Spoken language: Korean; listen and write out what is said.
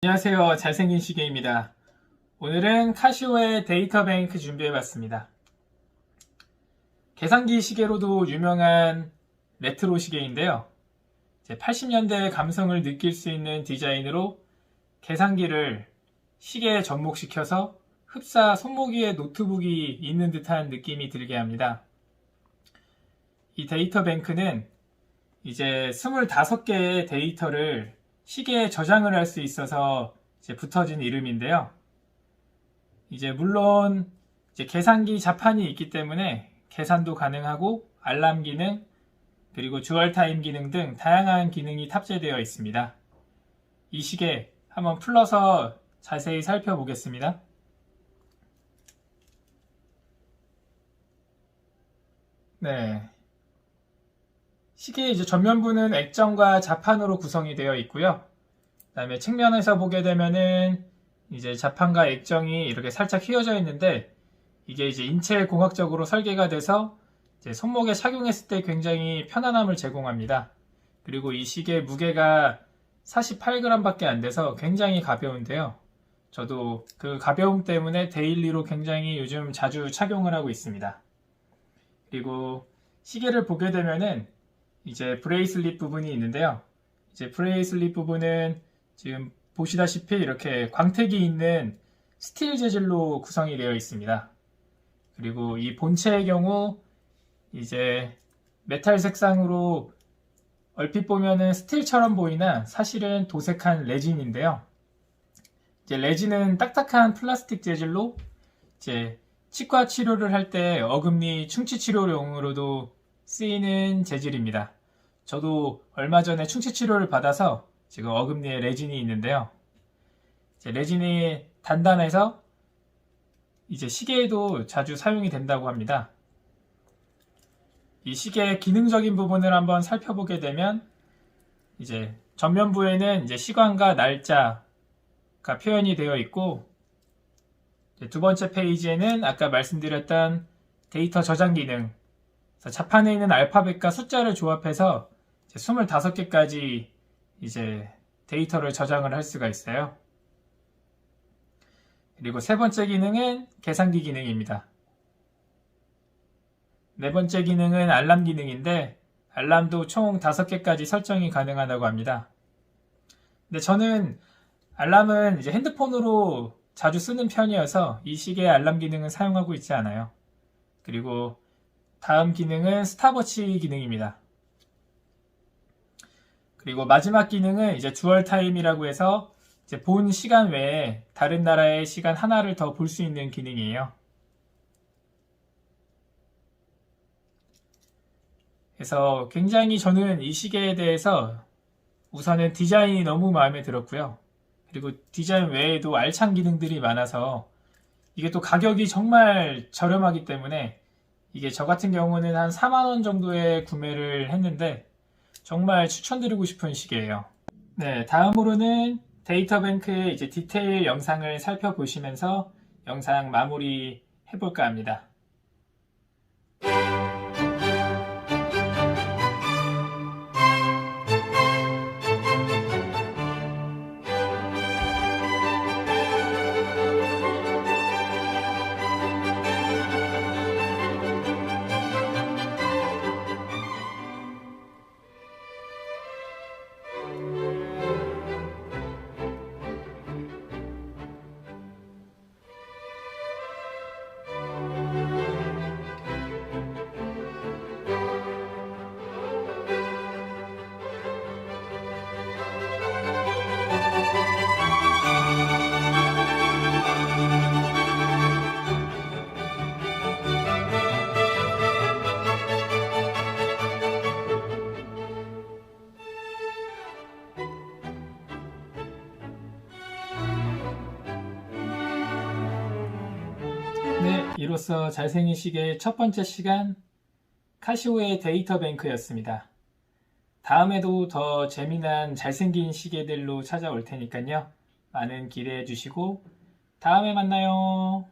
안녕하세요. 잘생긴 시계입니다. 오늘은 카시오의 데이터뱅크 준비해봤습니다. 계산기 시계로도 유명한 레트로 시계인데요. 80년대 감성을 느낄 수 있는 디자인으로 계산기를 시계에 접목시켜서 흡사 손목위에 노트북이 있는 듯한 느낌이 들게 합니다. 이 데이터뱅크는 이제 25개의 데이터를 시계에 저장을 할 수 있어서 이제 붙어진 이름인데요. 이제 물론 이제 계산기 자판이 있기 때문에 계산도 가능하고 알람 기능 그리고 주얼 타임 기능 등 다양한 기능이 탑재되어 있습니다. 이 시계 한번 풀러서 자세히 살펴보겠습니다. 네. 시계의 이제 전면부는 액정과 자판으로 구성이 되어 있고요. 그 다음에 측면에서 보게 되면은 이제 자판과 액정이 이렇게 살짝 휘어져 있는데 이게 이제 인체 공학적으로 설계가 돼서 이제 손목에 착용했을 때 굉장히 편안함을 제공합니다. 그리고 이 시계 무게가 48g밖에 안 돼서 굉장히 가벼운데요. 저도 그 가벼움 때문에 데일리로 굉장히 요즘 자주 착용을 하고 있습니다. 그리고 시계를 보게 되면은 이제 브레이슬릿 부분이 있는데요. 이제 브레이슬릿 부분은 지금 보시다시피 이렇게 광택이 있는 스틸 재질로 구성이 되어 있습니다. 그리고 이 본체의 경우 이제 메탈 색상으로 얼핏 보면은 스틸처럼 보이나 사실은 도색한 레진인데요. 이제 레진은 딱딱한 플라스틱 재질로 이제 치과 치료를 할 때 어금니 충치 치료용으로도 쓰이는 재질입니다. 저도 얼마 전에 충치 치료를 받아서 지금 어금니에 레진이 있는데요. 레진이 단단해서 이제 시계에도 자주 사용이 된다고 합니다. 이 시계의 기능적인 부분을 한번 살펴보게 되면 이제 전면부에는 이제 시간과 날짜가 표현이 되어 있고 두 번째 페이지에는 아까 말씀드렸던 데이터 저장 기능 자판에 있는 알파벳과 숫자를 조합해서 25개까지 이제 데이터를 저장을 할 수가 있어요. 그리고 세 번째 기능은 계산기 기능입니다. 네 번째 기능은 알람 기능인데 알람도 총 5개까지 설정이 가능하다고 합니다. 근데 저는 알람은 이제 핸드폰으로 자주 쓰는 편이어서 이 시계의 알람 기능은 사용하고 있지 않아요. 그리고 다음 기능은 스탑워치 기능입니다. 그리고 마지막 기능은 이제 주얼 타임이라고 해서 이제 본 시간 외에 다른 나라의 시간 하나를 더 볼 수 있는 기능이에요. 그래서 굉장히 저는 이 시계에 대해서 우선은 디자인이 너무 마음에 들었고요. 그리고 디자인 외에도 알찬 기능들이 많아서 이게 또 가격이 정말 저렴하기 때문에 이게 저 같은 경우는 한 4만원 정도에 구매를 했는데 정말 추천드리고 싶은 시계예요. 네, 다음으로는 데이터뱅크의 이제 디테일 영상을 살펴보시면서 영상 마무리 해볼까 합니다. 이로써 잘생긴 시계의 첫 번째 시간 카시오의 데이터 뱅크였습니다. 다음에도 더 재미난 잘생긴 시계들로 찾아올 테니까요. 많은 기대해 주시고 다음에 만나요.